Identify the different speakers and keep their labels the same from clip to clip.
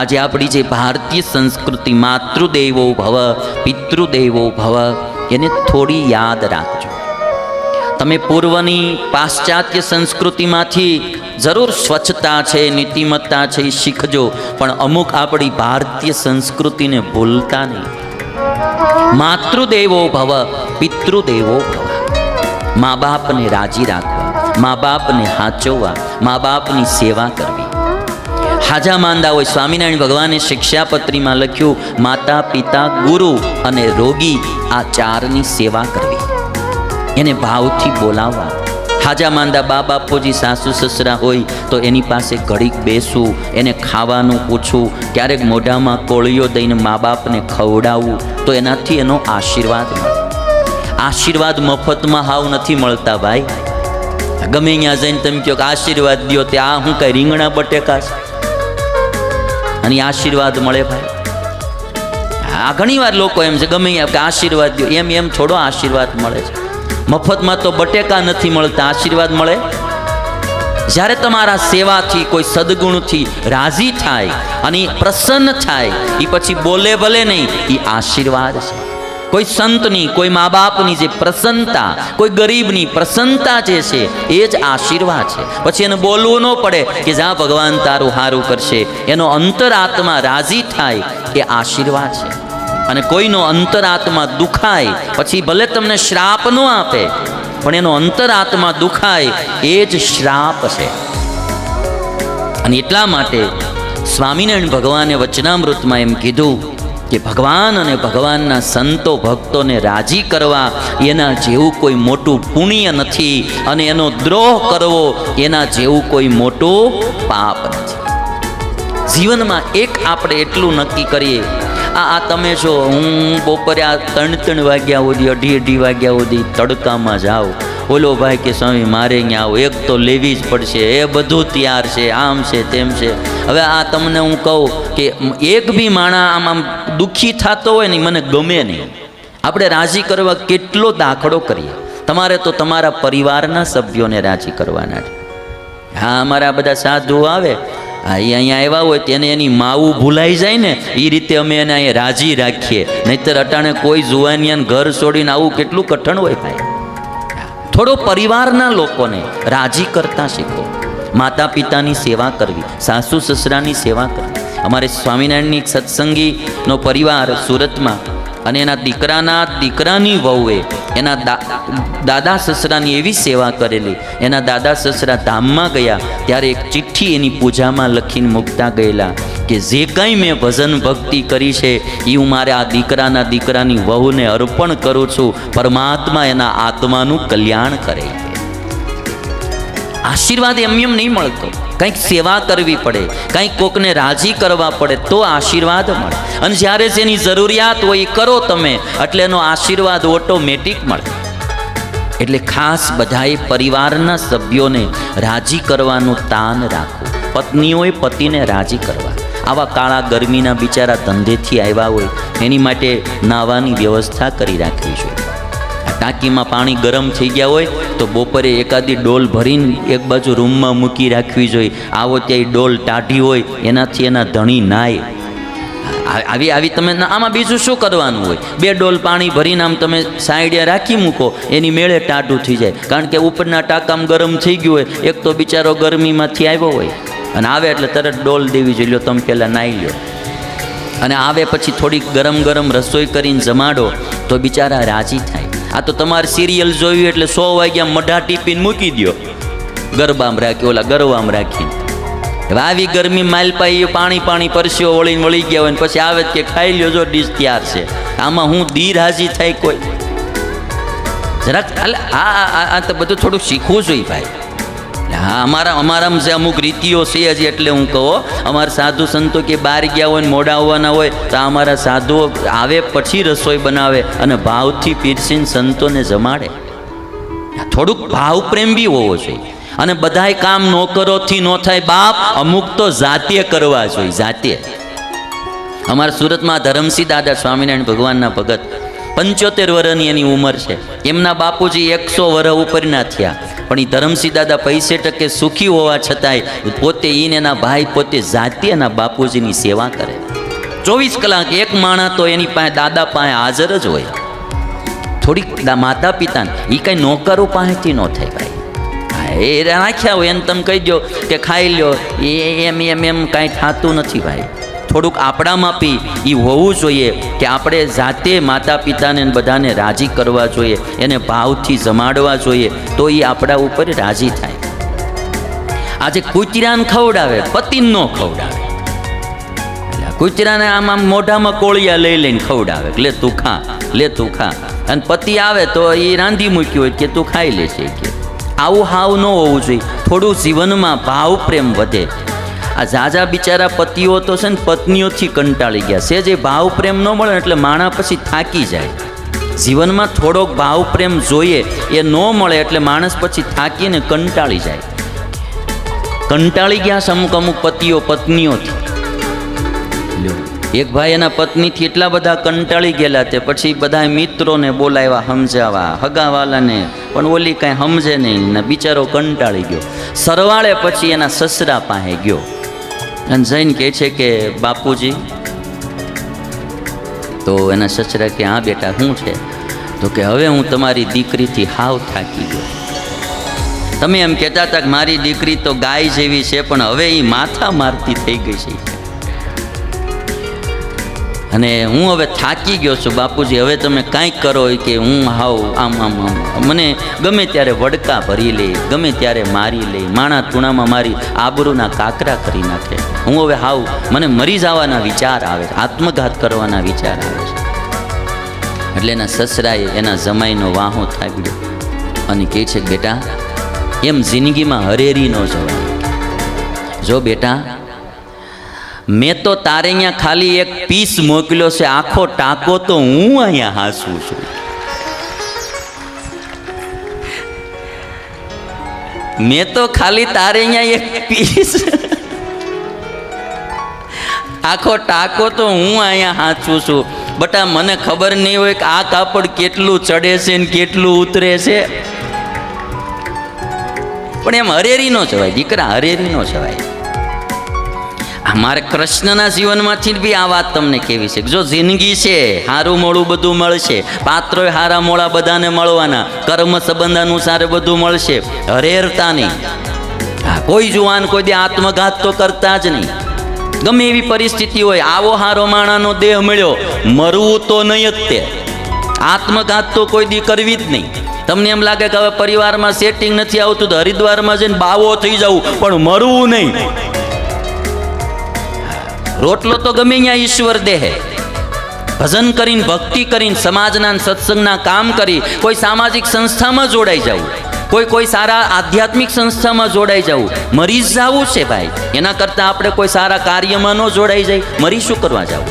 Speaker 1: આજે આપણી જે ભારતીય સંસ્કૃતિ માતૃદેવો ભવ, પિતૃદેવો ભવ, એને થોડી યાદ રાખજો. તમે પૂર્વની પાશ્ચાત્ય સંસ્કૃતિમાંથી જરૂર સ્વચ્છતા છે, નીતિમત્તા છે, એ શીખજો, પણ અમુક આપણી ભારતીય સંસ્કૃતિને ભૂલતા નહીં. માતૃદેવો ભવ, પિતૃદેવો ભવ. મા બાપને રાજી રાખવા, મા બાપને સાચવવા મા બાપની સેવા કરવી. હાજા માંદા હોય. સ્વામિનારાયણ ભગવાને શિક્ષાપત્રીમાં લખ્યું, માતા, પિતા, ગુરુ અને રોગી આ ચારની સેવા કરવી. એને ભાવથી બોલાવવા. હાજા માંદા બા બાપોજી, સાસુ, સસરા હોય તો એની પાસે ઘડીક બેસવું એને ખાવાનું પૂછવું ક્યારેક મોઢામાં કોળીઓ દઈને મા બાપને ખવડાવવું તો એનાથી એનો આશીર્વાદ આશીર્વાદ મફતમાં હાવ નથી મળતા ભાઈ. ગમે ત્યાં જઈને તમે કહો કે આશીર્વાદ દો તે આ હું કઈ રીંગણા બટેકા છે? અને આશીર્વાદ મળે ભાઈ. આ ઘણી વાર લોકો એમ છે, ગમે કે આશીર્વાદ દો. એમ એમ થોડો આશીર્વાદ મળે છે. મફતમાં તો બટેકા નથી મળતા, આશીર્વાદ મળે? જ્યારે તમારા સેવાથી કોઈ સદગુણથી રાજી થાય અને પ્રસન્ન થાય એ પછી બોલે ભલે નહીં એ આશીર્વાદ છે. કોઈ સંતની, કોઈ મા બાપની જે પ્રસન્નતા, કોઈ ગરીબની પ્રસન્નતા જે છે, એ જ આશીર્વાદ છે. પછી એને બોલવું ન પડે કે જા ભગવાન તારું સારું કરશે. એનો અંતરાત્મા રાજી થાય એ આશીર્વાદ છે. અને કોઈનો અંતરાત્મા દુખાય, પછી ભલે તમને શ્રાપ ન આપે, પણ એનો અંતરાત્મા દુખાય એ જ શ્રાપ છે. અને એટલા માટે સ્વામિનારાયણ ભગવાને વચનામૃતમાં એમ કીધું કે ભગવાન અને ભગવાનના સંતો ભક્તોને રાજી કરવા એના જેવું કોઈ મોટું પુણ્ય નથી અને એનો દ્રોહ કરવો એના જેવું કોઈ મોટું પાપ નથી. જીવનમાં એક આપણે એટલું નક્કી કરીએ, આ આ તમે છો હું બપોરે આ ત્રણ ત્રણ વાગ્યા સુધી અઢી અઢી વાગ્યા સુધી તડકામાં જાઉં ઓલો ભાઈ કે સ્વામી, મારે અહીંયા આવો, એક તો લેવી જ પડશે, એ બધું તૈયાર છે, આમ છે, તેમ છે. હવે આ તમને હું કહું કે એક બી માણા આમ આમ દુઃખી થતો હોય ને મને ગમે નહીં. આપણે રાજી કરવા કેટલો દાખલો કરીએ. તમારે તો તમારા પરિવારના સભ્યોને રાજી કરવાના છે. હા, અમારા બધા સાધુ આવે. હા એ અહીંયા આવ્યા હોય તેને એની માવું ભૂલાઈ જાય ને એ રીતે અમે એને અહીંયા રાજી રાખીએ. નહીતર અટાણે કોઈ જુવાનિયાને ઘર છોડીને આવું કેટલું કઠણ હોય ભાઈ. થોડો પરિવારના લોકોને રાજી કરતા શીખો. માતા પિતાની સેવા કરવી, સાસુ સસરાની સેવા કરવી. અમારે સ્વામિનારાયણની સત્સંગીનો પરિવાર સુરતમાં અને એના દીકરાના દીકરાની વહુએ એના દાદા સસરાની એવી સેવા કરેલી. એના દાદા સસરા ધામમાં ગયા, ત્યારે એક ચિઠ્ઠી એની પૂજામાં લખીને મૂકતા ગયેલા કે, જે કંઈ મેં ભજન ભક્તિ કરી છે એ હું મારે આ દીકરાના દીકરાની વહુને અર્પણ કરું છું. પરમાત્મા એના આત્માનું કલ્યાણ કરે. આશીર્વાદ એમ એમ નહીં મળતો. કંઈક સેવા કરવી પડે, કંઈક કોકને રાજી કરવા પડે, તો આશીર્વાદ મળે. અને જ્યારે જેની જરૂરિયાત હોય એ કરો તમે, એટલે એનો આશીર્વાદ ઓટોમેટિક મળે. એટલે ખાસ બધાએ પરિવારના સભ્યોને રાજી કરવાનું તાન રાખવું. પત્નીઓએ પતિને રાજી કરવા. આવા કાળા ગરમીના બિચારા ધંધેથી આવ્યા હોય, એની માટે નાવાની વ્યવસ્થા કરી રાખવી જોઈએ. ટાંકીમાં પાણી ગરમ થઈ ગયા હોય તો બપોરે એકાદી ડોલ ભરીને એક બાજુ રૂમમાં મૂકી રાખવી જોઈએ. આવો ત્યાં ડોલ ટાઢી હોય, એનાથી એના ધણી નાય. આવી આવી તમે આમાં બીજું શું કરવાનું હોય? બે ડોલ પાણી ભરીને આમ તમે સાઈડે રાખી મૂકો, એની મેળે ટાઢું થઈ જાય. કારણ કે ઉપરના ટાંકામ ગરમ થઈ ગયું હોય, એક તો બિચારો ગરમીમાંથી આવ્યો હોય. અને આવે એટલે તરત ડોલ દેવી જોઈએ. લો તમે પહેલાં નાહી લો અને આવે પછી થોડીક ગરમ ગરમ રસોઈ કરીને જમાડો, તો બિચારા રાજી થાય. આ તો તમારે સિરિયલ જોયું એટલે સો વાગ્યા મઢા ટીપીને મૂકી દો ગરબામ રાખી, ઓલા ગરબામ રાખી. હવે આવી ગરમી માલપાઈ પાણી પાણી પરસ્યો વળીને વળી ગયા હોય ને પછી આવે કે ખાઈ લ્યો જો ડીશ તૈયાર છે. આમાં હું દીર હાજી થાય કોઈ. જરાક આ, આ- તો બધું થોડું શીખવું જોઈએ ભાઈ. હા, અમારા અમારામાં જે અમુક રીતિઓ છે હજી એટલે હું કહો અમારા સાધુ સંતો કે બહાર ગયા હોય ને મોડા આવવાના હોય, તો અમારા સાધુઓ આવે પછી રસોઈ બનાવે અને ભાવથી પીરસીને સંતોને જમાડે. થોડુંક ભાવ પ્રેમ બી હોવો જોઈએ. અને બધાય કામ નોકરોથી ન થાય બાપ, અમુક તો જાતે કરવા જોઈએ, જાતે. અમારા સુરતમાં ધરમસિંહ દાદા સ્વામિનારાયણ ભગવાનના ભગત પંચોતેર વર્ષની એની ઉંમર છે. એમના બાપુજી એકસો વર્ષ ઉપરના થયા. પણ એ ધરમસિંહ દાદા પૈસે ટકે સુખી હોવા છતાંય પોતે ઈને એના ભાઈ, પોતે જાતે એના બાપુજીની સેવા કરે. ચોવીસ કલાક એક માણસ તો એની પાસે દાદા પાસે હાજર જ હોય. થોડીક માતા પિતાને એ કંઈ નોકરો પાસેથી ન થાય ભાઈ. એ રાખ્યા હોય એને તમે કહી દો કે ખાઈ લ્યો. એમ એમ એમ કાંઈ થતું નથી ભાઈ. થોડુંક આપણામાં પી એ હોવું જોઈએ કે આપણે જાતે માતા પિતાને બધાને રાજી કરવા જોઈએ, એને ભાવથી જમાડવા જોઈએ, તો એ આપણા ઉપર રાજી થાય. આજે કૂતરાને ખવડાવે પતિને ન ખવડાવે કૂતરાને આમ આમ મોઢામાં કોળિયા લઈ લઈને ખવડાવે લે તું ખા, લે તું ખા. અને પતિ આવે તો એ રાંધી મૂક્યું હોય કે તું ખાઈ લેશે કે. આવું હાવ ન હોવું જોઈએ. થોડું જીવનમાં ભાવ પ્રેમ વધે. આ ઝાઝા બિચારા પતિઓ તો છે ને પત્નીઓથી કંટાળી ગયા. છે જે ભાવ પ્રેમ ન મળે એટલે માણા પછી થાકી જાય. જીવનમાં થોડોક ભાવ પ્રેમ જોઈએ, એ ન મળે એટલે માણસ પછી થાકીને કંટાળી જાય. કંટાળી ગયા છે અમુક અમુક પતિઓ પત્નીઓથી. એક ભાઈ એના પત્નીથી એટલા બધા કંટાળી ગયેલા તે પછી બધા મિત્રોને બોલાવ્યા સમજાવા હગાવાલાને, પણ ઓલી કાંઈ સમજે નહીં ને બિચારો કંટાળી ગયો. સરવાળે પછી એના સસરા પાસે ગયો. અને જઈને કહે છે કે, બાપુજી, તો એના સસરા કે, હા બેટા શું છે. તો કે, હવે હું તમારી દીકરીથી હાવ થાકી ગયો. તમે એમ કહેતા હતા કે, મારી દીકરી તો ગાય જેવી છે, પણ હવે એ માથા મારતી થઈ ગઈ છે. અને હું હવે થાકી ગયો છું, બાપુજી, હવે તમે કાંઈક કરો કે, હું હાવ આમ આમ આમ. મને ગમે ત્યારે વડકા ભરી લે, ગમે ત્યારે મારી લે માણા તુણામાં મારી આબરૂના કાકરા કરી નાખે. હું હવે હાવ, મને મરી જવાના વિચાર આવે છે, આત્મઘાત કરવાના વિચાર આવે છે. એટલે એના સસરાએ એના જમાઈનો વાહો થાબ્યો અને કહે છે, બેટા, એમ જિંદગીમાં હરેરી ન જવાય જો બેટા, મેં તો તારે અહીંયા ખાલી એક પીસ મોકલ્યો છે, આખો ટાંકો તો હું અહીંયા હાંસું છું. મેં તો ખાલી તારે અહીંયા એક પીસ આખો ટાંકો તો હું અહીંયા હાચું છું. બટા મને ખબર નહીં હોય કે આ કાપડ કેટલું ચડે છે ને કેટલું ઉતરે છે. પણ એમ હરેરી નો જવાય, દીકરા હરેરી નો જવાય. અમારે કૃષ્ણના જીવનમાંથી બી આ વાત તમને કેવી છે? જો જિંદગી છે સારું મોડું બધું મળશે. પાત્રો હારા મોળા બધાને મળવાના. કર્મ સંબંધ અનુસાર બધું મળશે. હરેરતા નહીં. કોઈ જુવાન કોઈ દે આત્મઘાત તો કરતા જ નહીં. ગમે એવી પરિસ્થિતિ હોય, આવો હારો માણાનો દેહ મળ્યો, મરવું તો નહીં જ તે. આત્મઘાત તો કોઈ દી કરવી જ નહીં. તમને એમ લાગે કે હવે પરિવારમાં સેટિંગ નથી આવતું, તો હરિદ્વારમાં જઈને બાવો થઈ જવું પણ મરવું નહીં. રોટલો તો ગમે અહીંયા ઈશ્વર દેહે. ભજન કરીને, ભક્તિ કરીને, સમાજના સત્સંગના કામ કરી, કોઈ સામાજિક સંસ્થામાં જોડાઈ જવું કોઈ કોઈ સારા આધ્યાત્મિક સંસ્થામાં જોડાઈ જવું મરી જવું છે ભાઈ. એના કરતાં આપણે કોઈ સારા કાર્યમાં ન જોડાઈ જાય મરી શું કરવા જવું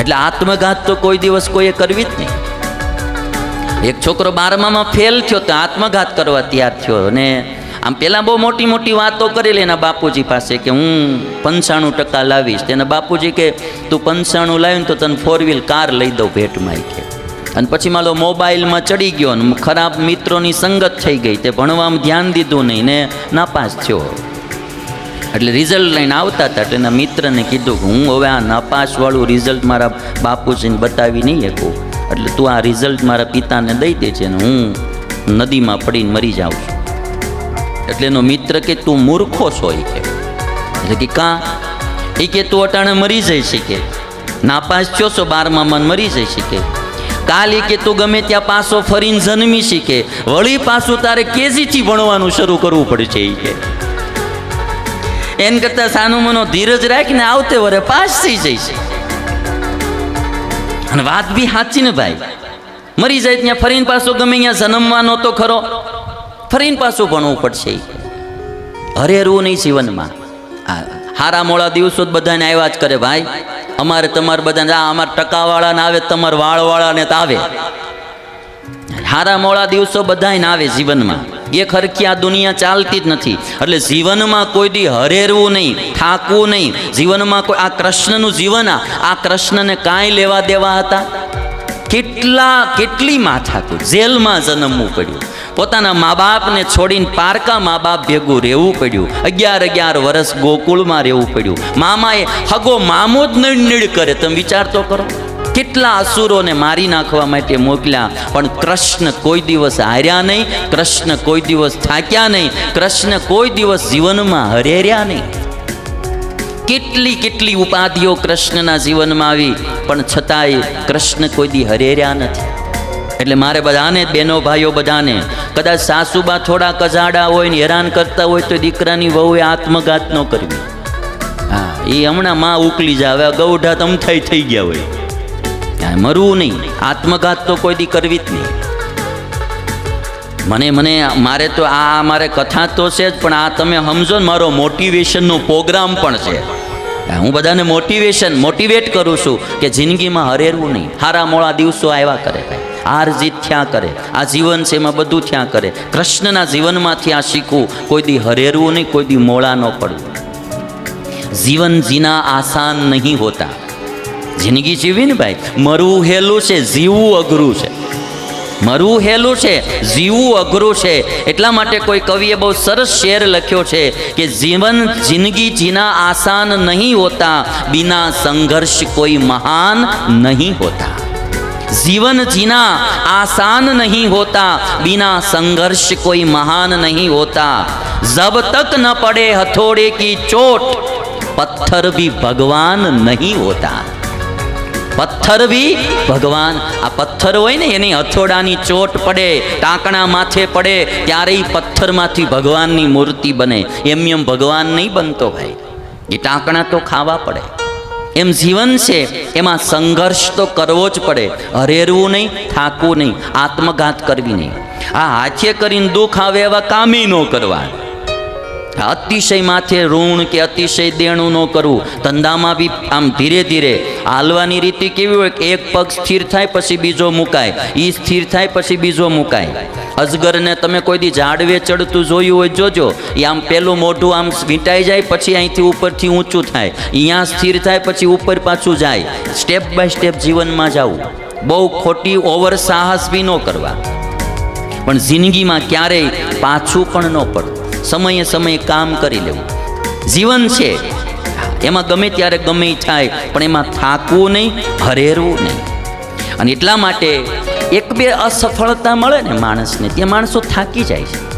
Speaker 1: એટલે આત્મઘાત તો કોઈ દિવસ કોઈએ કરવી જ નહીં. એક છોકરો બારમામાં ફેલ થયો તો આત્મઘાત કરવા તૈયાર થયો અને આમ પહેલાં બહુ મોટી મોટી વાતો કરેલી એના બાપુજી પાસે કે હું પંચાણું ટકા લાવીશ. તેના બાપુજી કે, તું પંચાણું લાવીને તો તને ફોર વ્હીલ કાર લઈ દઉં ભેટમાં. કે અને પછી માલો મોબાઈલમાં ચડી ગયો ને ખરાબ મિત્રોની સંગત થઈ ગઈ. તે ભણવામાં ધ્યાન દીધું નહીં ને નાપાસ થયો. એટલે રિઝલ્ટ લઈને આવતા હતા એટલે એના મિત્રને કીધું કે હું હવે આ નાપાસવાળું રિઝલ્ટ મારા બાપુજીને બતાવી નહીં શકું. એટલે તું આ રિઝલ્ટ મારા પિતાને દઈ દેજે ને હું નદીમાં પડીને મરી જાઉં છું. એટલે એનો મિત્ર કે તું મૂર્ખો છો એ કે. એટલે કે કાં? એ કે તું અટાણે મરી જઈ શકે નાપાસ થયો છો બારમાં મન મરી જઈ શકે કાલ કે તું ગમે ત્યાં પાછો ફરીને જન્મી શીખે. વળી પાછું તારે કેજીથી ભણવાનું શરૂ કરવું પડશે એ કે. એન કરતા સાનું મનો ધીરજ રાખીને આવતે વરે પાસ થઈ જઈશ. અને વાત બી સાચી ને ભાઈ. મરી જાય ત્યાં ફરીને પાછો ગમે ત્યાં જન્મવાનો તો ખરો. ફરીને પાછું ભણવું પડશે હરેરવું નહીં જીવનમાં. હારા મોડા દિવસો બધાને આવ્યા જ કરે ભાઈ. અમારે તમારે બધાને આ અમારા ટકાવાળાને આવે, તમારે વાળવાળાને તો આવે. હારા મોળા દિવસો બધાને આવે જીવનમાં. એ ખરખી આ દુનિયા ચાલતી જ નથી. એટલે જીવનમાં કોઈ દી હરેરવું નહીં, થાકવું નહીં. જીવનમાં કોઈ, આ કૃષ્ણનું જીવન આ કૃષ્ણને કાંઈ લેવા દેવા હતા? કેટલા કેટલી માથાકૂટ જેલમાં જન્મવું પડ્યું. પોતાના મા બાપને છોડીને પારકા મા બાપ ભેગું રહેવું પડ્યું. અગિયાર અગિયાર વર્ષ ગોકુળમાં રહેવું પડ્યું. મામાએ હગો મામો જ નડ કરે. તમે વિચાર તો કરો. કેટલા અસુરોને મારી નાખવા માટે મોકલ્યા. પણ કૃષ્ણ કોઈ દિવસ હાર્યા નહીં. કૃષ્ણ કોઈ દિવસ થાક્યા નહીં. કૃષ્ણ કોઈ દિવસ જીવનમાં હરેર્યા નહીં. કેટલી કેટલી ઉપાધિઓ કૃષ્ણના જીવનમાં આવી, પણ છતાંય કૃષ્ણ કોઈ દી હરેર્યા નથી. એટલે મારે બધાને બહેનો ભાઈઓ બધાને, કદાચ સાસુબા થોડા કજાડા હોય ને હેરાન કરતા હોય તો દીકરાની વહુએ આત્મઘાત ન કરવી. હા, એ હમણાં માં ઉકલી જાવે ગૌઢા તમથાઈ થઈ ગયા હોય. મરવું નહીં, આત્મઘાત તો કોઈ દી કરવી જ નહીં. મને મને, મારે તો આ મારે કથા તો છે જ, પણ આ તમે સમજો ને, મારો મોટિવેશનનો પ્રોગ્રામ પણ છે. હા, બધાને મોટિવેશન મોટિવેટ કરું છું કે જિંદગીમાં હરેરવું નહીં. હારા મોળા દિવસો આવ્યા કરે હાર જીત થયા કરે. આ જીવન છે એમાં બધું થયા કરે. કૃષ્ણના જીવનમાંથી આ શીખવું. કોઈ દી હરેરવું નહીં કોઈ દી મોળા ન પડવું. જીવન જીના આસાન નહીં હોતા. જિંદગી જીવી ને ભાઈ. મરવું હેલું છે જીવવું અઘરું છે. મરવું હેલું છે, જીવવું અઘરું છે. એટલા માટે કોઈ કવિએ બહુ સરસ શેર લખ્યો છે કે જીવન, જિંદગી જીના આસાન નહીં હોતા, બિના સંઘર્ષ કોઈ મહાન નહીં હોતા. જીવન જીના આસાન નહીં હોતા, બિના સંઘર્ષ કોઈ મહાન નહીં હોતા. જબ તક ન પડે હથોડે કી ચોટ, પથ્થર ભી ભગવાન નહીં હોતા. પથ્થર બી? ભગવાન, આ પથ્થર હોય ને, એની હથોડાની ચોટ પડે, ટાંકણા માથે પડે ત્યારે એ પથ્થરમાંથી ભગવાનની મૂર્તિ બને. એમ એમ ભગવાન નહીં બનતો ભાઈ. એ ટાંકણા તો ખાવા પડે. એમ જીવન છે, એમાં સંઘર્ષ તો કરવો જ પડે. હરેરવું નહીં, થાકવું નહીં, આત્મઘાત કરવી નહીં. આ હાથે કરીને દુઃખ આવે એવા કામી ન કરવા અતિશય માથે ઋણ કે અતિશય દેણું ન કરવું. ધંધામાં બી આમ ધીરે ધીરે હાલવાની રીતિ કેવી હોય કે એક પગ સ્થિર થાય પછી બીજો મુકાય. એ સ્થિર થાય પછી બીજો મુકાય. અજગરને તમે કોઈ દી ઝાડવે ચડતું જોયું હોય જોજો. એ આમ પેલું મોઢું આમ વીંટાઈ જાય પછી અહીંથી ઉપરથી ઊંચું થાય. અહીંયા સ્થિર થાય પછી ઉપર પાછું જાય. સ્ટેપ બાય સ્ટેપ જીવનમાં જવું. બહુ ખોટી ઓવર સાહસ બી ન કરવા. પણ જિંદગીમાં ક્યારેય પાછું પણ ન પડવું સમયે સમયે કામ કરી લેવું. જીવન છે. એમાં ગમે ત્યારે ગમે થાય, પણ એમાં થાકવું નહીં, હરેરવું નહીં. અને એટલા માટે એક બે અસફળતા મળે ને માણસને, ત્યાં માણસો થાકી જાય છે.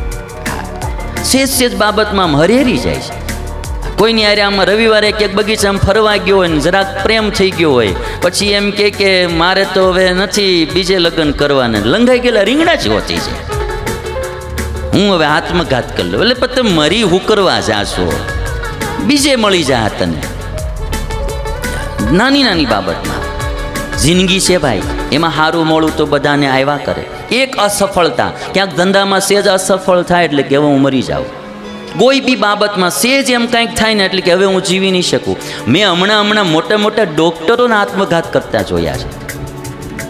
Speaker 1: સેજ સેજ બાબતમાં હરેરી જાય છે. કોઈની આરે આમાં રવિવારે ક્યાંક બગીચામાં ફરવા ગયો હોય ને જરાક પ્રેમ થઈ ગયો હોય, પછી એમ કે કે મારે તો હવે નથી બીજે લગ્ન કરવાને. લંઘાઈ ગયેલા રીંગણા જ હોતી છે. હું હવે આત્મઘાત કરી લઉં. એટલે પણ તમે મરી હુકરવા જાશો. બીજે મળી જા તને. નાની નાની બાબતમાં. જિંદગી છે ભાઈ. એમાં સારું મોડું તો બધાને આવ્યા કરે. એક અસફળતા. ક્યાંક ધંધામાં સેજ અસફળ થાય એટલે કે હવે હું મરી જાઉં. કોઈ બી બાબતમાં સેજ એમ કંઈક થાય ને એટલે કે હવે હું જીવી નહીં શકું. મેં હમણાં હમણાં મોટા મોટા ડોક્ટરોને આત્મઘાત કરતા જોયા છે.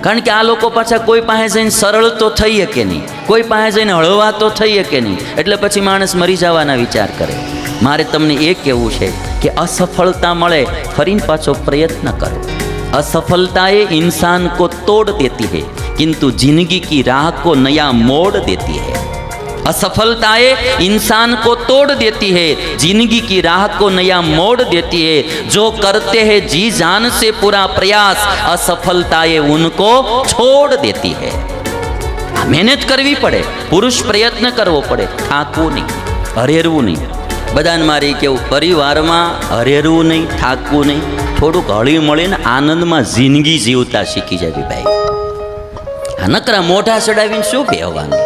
Speaker 1: કારણ કે આ લોકો પાછા કોઈ પાસે જઈને સરળ તો થઈ શકે નહીં કોઈ પાસે જઈને હળવા તો થઈ શકે નહીં એટલે પછી માણસ મરી જવાના વિચાર કરે મારે તમને એ કહેવું છે કે અસફળતા મળે ફરીને પાછો પ્રયત્ન કરો असफलता ये इंसान को तोड़ देती है किंतु जिंदगी की राह को नया मोड़ देती है असफलताएं इंसान को तोड़ देती है जिंदगी की राह को नया मोड़ देती है जो करते हैं जी जान से पूरा प्रयास असफलताएं उनको छोड़ देती है આ મહેનત કરવી પડે પુરુષ પ્રયત્ન કરવો પડે થાકવું નહીં હરેરવું નહીં બધાને મારી કેવું પરિવારમાં હરેરવું નહીં થાકવું નહીં થોડુંક હળી મળીને આનંદમાં જિંદગી જીવતા શીખી જવી ભાઈ આ નકરા મોઢા ચડાવીને શું કહેવાનું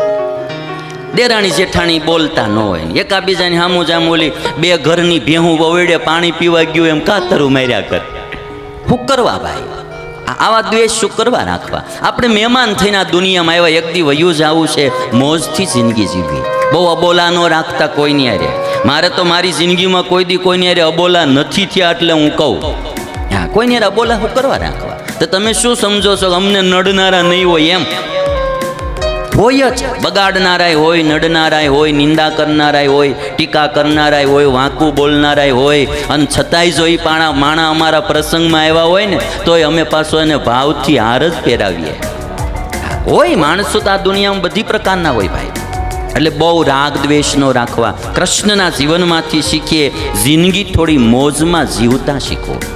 Speaker 1: દેરાણી જેઠાણી બોલતા ન હોય. એકાબીજાની હામું જામ ઓલી બે ઘરની ભેહું વવેડે પાણી પીવા ગયું એમ કાતરું માર્યા કર. શું કરવા ભાઈ? આવા દ્વેષ શું કરવા રાખવા? આપણે મહેમાન થઈને આ દુનિયામાં આવ્યા એક દી વયું જવું છે, મોજથી જિંદગી જીવવી. બહુ અબોલા ન રાખતા કોઈની આરે મારે તો મારી જિંદગીમાં કોઈ દી કોઈની આરે અબોલા નથી થયા એટલે હું કહું. હા, કોઈની હારે અબોલા શું કરવા રાખવા? તો તમે શું સમજો છો અમને નડનારા નહીં હોય એમ? હોય જ. બગાડનારાય હોય, નડનારાય હોય, નિંદા કરનારાય હોય, ટીકા કરનારાય હોય, વાંકું બોલનારાય હોય. અને છતાંય જો એ પાણા, માણા અમારા પ્રસંગમાં આવ્યા હોય ને, તોય અમે પાછો એને ભાવથી હાર જ પહેરાવીએ. હોય, માણસો તો આ દુનિયામાં બધી પ્રકારના હોય ભાઈ. એટલે બહુ રાગ દ્વેષ નો રાખવા. કૃષ્ણના જીવનમાંથી શીખીએ. જિંદગી થોડી મોજમાં જીવતા શીખો.